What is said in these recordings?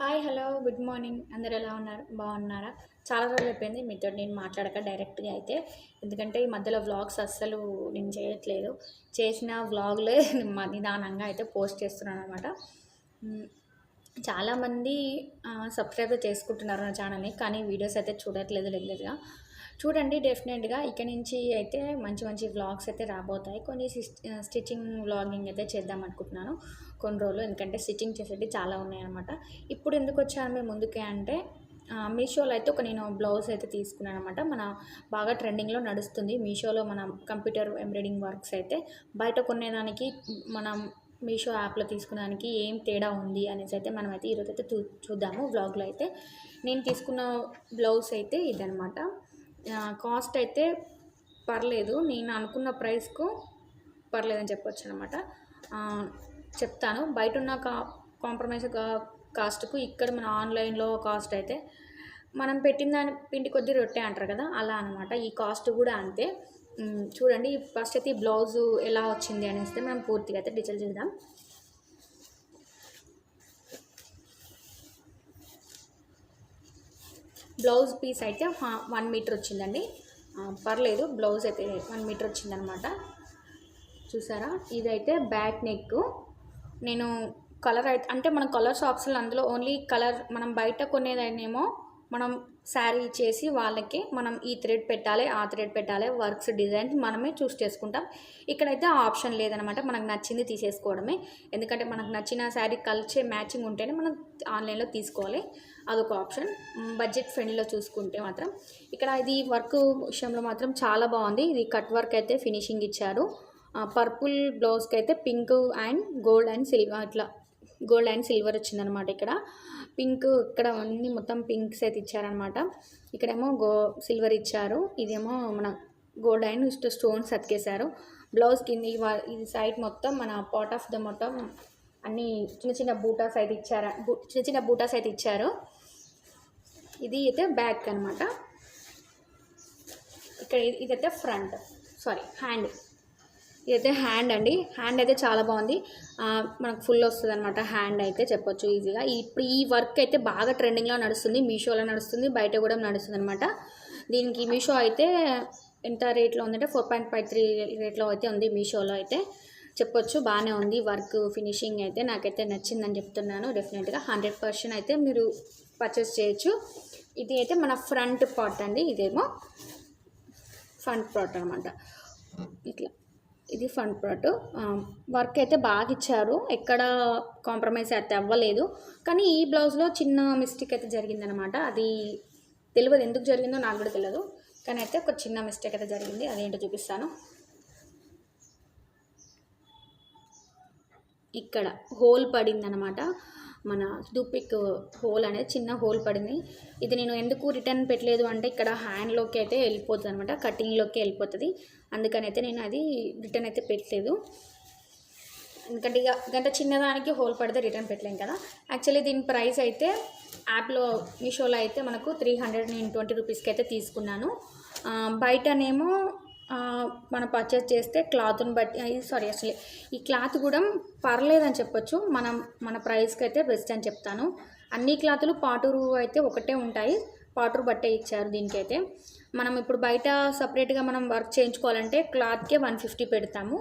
Hi hello good morning. అందరు ఎలా ఉన్నారు? బాగున్నారా? చాలా రోజులు అయిపోయింది మీతో నేను మాట్లాడక డైరెక్ట్గా అయితే. ఎందుకంటే ఈ మధ్యలో వ్లాగ్స్ అస్సలు నేను చేయట్లేదు. చేసిన వ్లాగ్లే నిదానంగా అయితే పోస్ట్ చేస్తున్నాను అనమాట చాలామంది సబ్స్క్రైబ్ చేసుకుంటున్నారు నా ఛానల్ని కానీ వీడియోస్ అయితే చూడట్లేదు రెగ్యులర్గా చూడండి డెఫినెట్గా ఇక్కడ నుంచి అయితే మంచి మంచి వ్లాగ్స్ అయితే రాబోతాయి. కొన్ని స్టిచ్చింగ్ వ్లాగింగ్ అయితే చేద్దాం అనుకుంటున్నాను. కొన్ని రోజులు ఎందుకంటే స్టిచ్చింగ్ చేసేవి చాలా ఉన్నాయన్నమాట. ఇప్పుడు ఎందుకు వచ్చాను మేము ముందుకే అంటే మీషోలో అయితే ఒక నేను బ్లౌజ్ అయితే తీసుకున్నాను అనమాట మన బాగా ట్రెండింగ్లో నడుస్తుంది. మీషోలో మన కంప్యూటర్ ఎంబ్రాయిడింగ్ వర్క్స్ అయితే బయట కొనేదానికి మనం మీషో యాప్లో తీసుకున్నానికి ఏం తేడా ఉంది అనేసి అయితే మనం అయితే ఈరోజు అయితే చూ చూద్దాము. బ్లాగ్లో అయితే నేను తీసుకున్న బ్లౌజ్ అయితే ఇదనమాట కాస్ట్ అయితే పర్లేదు. నేను అనుకున్న ప్రైస్కు పర్లేదని చెప్పొచ్చు అనమాట చెప్తాను. బయట ఉన్న కా కాంప్రమైజ్ కాస్ట్కు ఇక్కడ మన ఆన్లైన్లో కాస్ట్ అయితే మనం పెట్టిన దాని పిండి కొద్ది రొట్టె అంటారు కదా అలా అనమాట. ఈ కాస్ట్ కూడా అంతే. చూడండి ఫస్ట్ అయితే ఈ బ్లౌజు ఎలా వచ్చింది అనేసి మనం పూర్తిగా అయితే డీటెయిల్ చూద్దాం. బ్లౌజ్ పీస్ అయితే వన్ మీటర్ వచ్చిందండి. పర్లేదు బ్లౌజ్ అయితే వన్ మీటర్ వచ్చిందనమాట. చూసారా? ఇదైతే బ్యాక్ నెక్. నేను కలర్ అయితే అంటే మనం కలర్ షాప్స్లో అందులో ఓన్లీ కలర్ మనం బయట కొనేదైనేమో మనం శారీ చేసి వాళ్ళకి మనం ఈ థ్రెడ్ పెట్టాలి ఆ థ్రెడ్ పెట్టాలి వర్క్స్ డిజైన్స్ మనమే చూస్ చేసుకుంటాం. ఇక్కడైతే ఆప్షన్ లేదనమాట. మనకు నచ్చింది తీసేసుకోవడమే. ఎందుకంటే మనకు నచ్చిన శారీ కలిసే మ్యాచింగ్ ఉంటేనే మనం ఆన్లైన్లో తీసుకోవాలి. అదొక ఆప్షన్. బడ్జెట్ ఫ్రెండ్లో చూసుకుంటే మాత్రం. ఇక్కడ ఇది వర్క్ విషయంలో మాత్రం చాలా బాగుంది. ఇది కట్ వర్క్ అయితే ఫినిషింగ్ ఇచ్చారు. పర్పుల్ బ్లౌజ్కి అయితే pink and gold and silver ఇట్లా గోల్డ్ అండ్ సిల్వర్ వచ్చిందనమాట ఇక్కడ. పింక్ ఇక్కడ అన్ని మొత్తం పింక్స్ అయితే ఇచ్చారనమాట ఇక్కడేమో గో సిల్వర్ ఇచ్చారు. ఇదేమో మన గోల్డ్ అండ్ ఇష్ట స్టోన్స్ అతికేశారు. బ్లౌజ్ కింద ఇది సైడ్ మొత్తం మన పార్ట్ ఆఫ్ ద మొత్తం అన్ని చిన్న చిన్న బూటాస్ అయితే ఇచ్చారు? బూ- చిన్న చిన్న బూటాస్ అయితే ఇచ్చారు. ఇది అయితే బ్యాక్ అనమాట ఇక్కడ ఇది- ఇదైతే ఫ్రంట్. Sorry hand. ఇదైతే హ్యాండ్ అండి. హ్యాండ్ అయితే చాలా బాగుంది. మనకు ఫుల్ వస్తుంది అనమాట హ్యాండ్ అయితే చెప్పొచ్చు ఈజీగా. ఇప్పుడు ఈ వర్క్ అయితే బాగా ట్రెండింగ్లో నడుస్తుంది. మీషోలో నడుస్తుంది. బయట కూడా నడుస్తుంది అనమాట దీనికి మీషో అయితే ఎంత రేట్లో ఉందంటే ఫోర్ పాయింట్ ఫైవ్ త్రీ రేట్లో అయితే ఉంది మీషోలో అయితే. చెప్పొచ్చు బాగానే ఉంది వర్క్ ఫినిషింగ్ అయితే నాకైతే నచ్చిందని చెప్తున్నాను. డెఫినెట్గా హండ్రెడ్ పర్సెంట్ అయితే మీరు పర్చేస్ చేయొచ్చు. ఇది అయితే మన ఫ్రంట్ పార్ట్ అండి. ఇదేమో ఫ్రంట్ పార్ట్ అనమాట ఇట్లా. ఇది ఫ్రంట్ ప్రోడక్ట్ వర్క్ అయితే బాగా ఇచ్చారు. ఎక్కడ కాంప్రమైజ్ అయితే అవ్వలేదు. కానీ ఈ బ్లౌజ్లో చిన్న మిస్టేక్ అయితే జరిగిందనమాట అది తెలియదు ఎందుకు జరిగిందో నాకు కూడా తెలియదు. కానీ అయితే ఒక చిన్న మిస్టేక్ అయితే జరిగింది. అదేంటో చూపిస్తాను. ఇక్కడ హోల్ పడింది అనమాట మన దుప్పిక్ హోల్ అనేది చిన్న హోల్ పడింది. ఇది నేను ఎందుకు రిటర్న్ పెట్టలేదు అంటే ఇక్కడ హ్యాండ్లోకి అయితే వెళ్ళిపోతుంది అనమాట కటింగ్లోకి వెళ్ళిపోతుంది. అందుకని అయితే నేను అది రిటర్న్ అయితే పెట్టలేదు. ఎందుకంటే ఇక గంట చిన్నదానికి హోల్ పడితే రిటర్న్ పెట్టలేం కదా. యాక్చువల్లీ దీని ప్రైస్ అయితే యాప్లో మీషోలో అయితే మనకు త్రీ హండ్రెడ్ నేను ట్వంటీ రూపీస్కి అయితే తీసుకున్నాను. బయటనేమో మనం పర్చేస్ చేస్తే క్లాత్ని బట్టి సారీ అసలు ఈ క్లాత్ కూడా పర్లేదని చెప్పొచ్చు. మనం మన ప్రైస్కి అయితే బెస్ట్ అని చెప్తాను. అన్ని క్లాతులు పాటూరు అయితే ఒకటే ఉంటాయి. పాటూరు బట్టే ఇచ్చారు దీనికైతే. మనం ఇప్పుడు బయట సపరేట్గా మనం వర్క్ చేయించుకోవాలంటే క్లాత్కే వన్ ఫిఫ్టీ పెడతాము.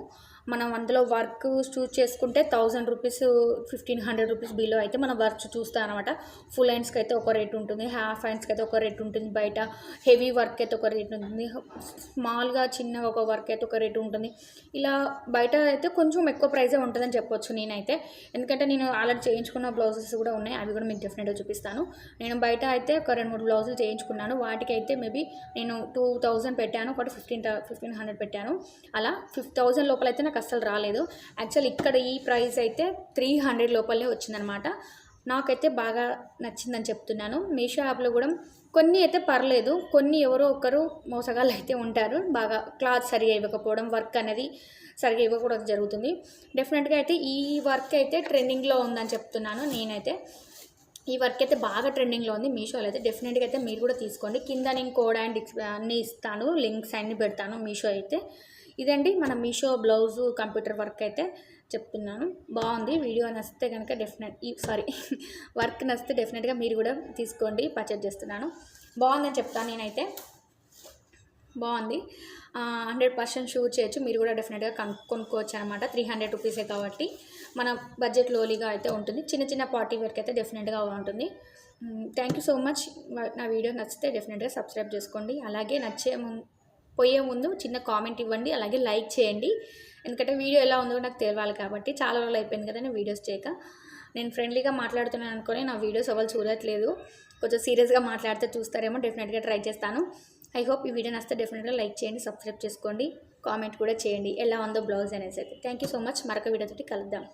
మనం అందులో వర్క్ చూస్ చేసుకుంటే thousand rupees fifteen hundred rupees below అయితే మనం వర్క్ చూస్తాం అనమాట ఫుల్ హ్యాండ్స్కి అయితే ఒక రేట్ ఉంటుంది హాఫ్ హ్యాండ్స్కి అయితే ఒక రేట్ ఉంటుంది బయట హెవీ వర్క్ అయితే ఒక రేట్ ఉంటుంది స్మాల్గా చిన్నగా ఒక వర్క్ అయితే ఒక రేట్ ఉంటుంది. ఇలా బయట అయితే కొంచెం ఎక్కువ ప్రైజే ఉంటుందని చెప్పొచ్చు నేనైతే. ఎందుకంటే నేను ఆల్రెడీ చేయించుకున్న బ్లౌజెస్ కూడా ఉన్నాయి అవి కూడా మీకు డెఫినెట్గా చూపిస్తాను. నేను బయట అయితే ఒక రెండు మూడు బ్లౌజులు చేయించుకున్నాను. వాటికి అయితే మేబీ నేను టూ థౌజండ్ పెట్టాను ఒకటి ఫిఫ్టీన్ ఫిఫ్టీన్ హండ్రెడ్ పెట్టాను. అలా ఫిఫ్ థౌజండ్ లోపల అయితే నాకు అస్సలు రాలేదు. యాక్చువల్ ఇక్కడ ఈ ప్రైస్ అయితే త్రీ హండ్రెడ్ లోపలే వచ్చిందనమాట. నాకైతే బాగా నచ్చిందని చెప్తున్నాను. మీషో యాప్లో కూడా కొన్ని అయితే పర్లేదు. కొన్ని ఎవరో ఒకరు మోసగాళ్ళు అయితే ఉంటారు. బాగా క్లాత్ సరిగా ఇవ్వకపోవడం వర్క్ అనేది సరిగా ఇవ్వకూడదు జరుగుతుంది. డెఫినెట్గా అయితే ఈ వర్క్ అయితే ట్రెండింగ్లో ఉందని చెప్తున్నాను నేనైతే. ఈ వర్క్ అయితే బాగా ట్రెండింగ్లో ఉంది. మీషోలో అయితే డెఫినెట్గా అయితే మీరు కూడా తీసుకోండి. కింద నేను కోడ్ అండ్ అన్ని అన్నీ ఇస్తాను. లింక్స్ అన్ని పెడతాను మీషో అయితే. ఇదండి మన మీషో బ్లౌజు కంప్యూటర్ వర్క్ అయితే చెప్తున్నాను. బాగుంది. వీడియో నచ్చితే కనుక డెఫినెట్ ఈ సారీ వర్క్ నచ్చితే డెఫినెట్గా మీరు కూడా తీసుకోండి. పర్చేజ్ చేస్తున్నాను. బాగుందని చెప్తాను నేనైతే. బాగుంది. హండ్రెడ్ పర్సెంట్ షూర్ చేయొచ్చు. మీరు కూడా డెఫినెట్గా కన్ కొనుక్కోవచ్చు అనమాట. త్రీ హండ్రెడ్ రూపీసే కాబట్టి మన బడ్జెట్ లోలీగా అయితే ఉంటుంది. చిన్న చిన్న పార్టీ వేర్కి అయితే డెఫినెట్గా ఉంటుంది. థ్యాంక్ యూ సో మచ్ నా వీడియో నచ్చితే డెఫినెట్గా సబ్స్క్రైబ్ చేసుకోండి. అలాగే నచ్చే పోయే ముందు చిన్న కామెంట్ ఇవ్వండి అలాగే లైక్ చేయండి. ఎందుకంటే వీడియో ఎలా ఉందో నాకు తెలియాలి కాబట్టి చాలా రోజులు అయిపోయింది కదా నేను వీడియోస్ చేయక. నేను ఫ్రెండ్లీగా మాట్లాడుతున్నాను అనుకొని నా వీడియోస్ ఎవరు చూడట్లేదు. కొంచెం సీరియస్గా మాట్లాడితే చూస్తారేమో డెఫినెట్గా ట్రై చేస్తాను. ఐ హోప్ ఈ వీడియో నస్తే డెఫినెట్గా లైక్ చేయండి సబ్స్క్రైబ్ చేసుకోండి కామెంట్ కూడా చేయండి. ఎలా ఉందో బ్లౌజ్ అనేసి అయితే థ్యాంక్ యూ సో మచ్ మరొక వీడియోతోటి కలుద్దాం.